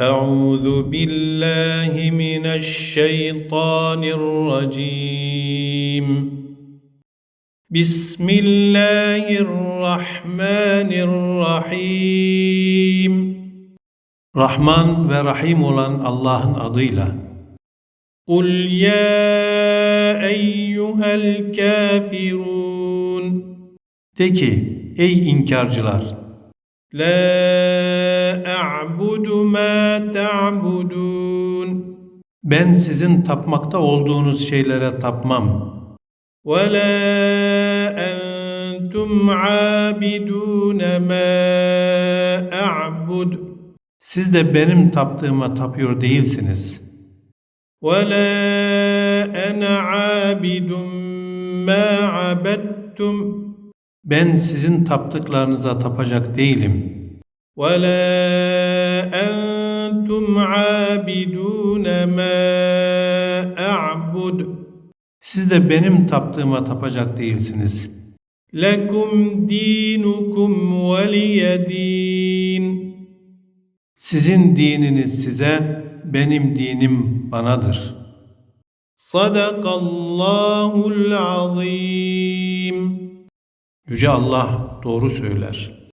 أعوذ بالله من الشيطان الرجيم بسم الله الرحمن الرحيم Rahman ve Rahim olan Allah'ın adıyla. قُلْ يَا اَيُّهَا الْكَافِرُونَ De ki, ey inkarcılar! La a'budu ma ta'budun. Ben sizin tapmakta olduğunuz şeylere tapmam. Ve la entum abidun ma. Siz de benim taptığıma tapıyor değilsiniz. Ve la ene abidun ma. Ben sizin taptıklarınıza tapacak değilim. وَلَا أَنْتُمْ عَابِدُونَ مَا أَعْبُدُ Siz de benim taptığıma tapacak değilsiniz. لَكُمْ دِينُكُمْ وَلِيَ دِينِ Sizin dininiz size, benim dinim banadır. Sadakallahul azim. Yüce Allah doğru söyler.